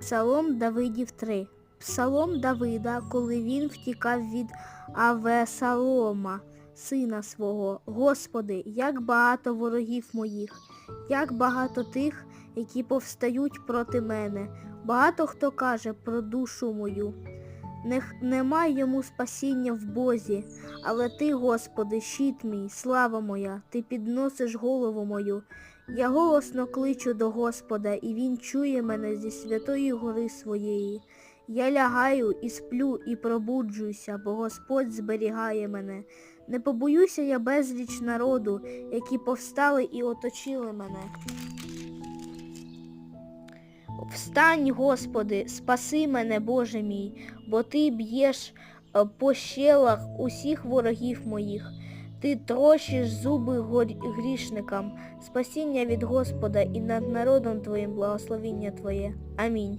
Псалом Давидів 3. Псалом Давида, коли він втікав від Авесалома, сина свого. Господи, як багато ворогів моїх, як багато тих, які повстають проти мене. Багато хто каже про душу мою. Нех, нема йому спасіння в Бозі, але ти, Господи, щит мій, слава моя, ти підносиш голову мою. Я голосно кличу до Господа, і Він чує мене зі святої гори своєї. Я лягаю і сплю, і пробуджуюся, бо Господь зберігає мене. Не побоюся я безліч народу, які повстали і оточили мене. Встань, Господи, спаси мене, Боже мій, бо Ти б'єш е, по щелах усіх ворогів моїх. Ти трощиш зуби грішникам, спасіння від Господа і над народом Твоїм благословіння Твоє. Амінь.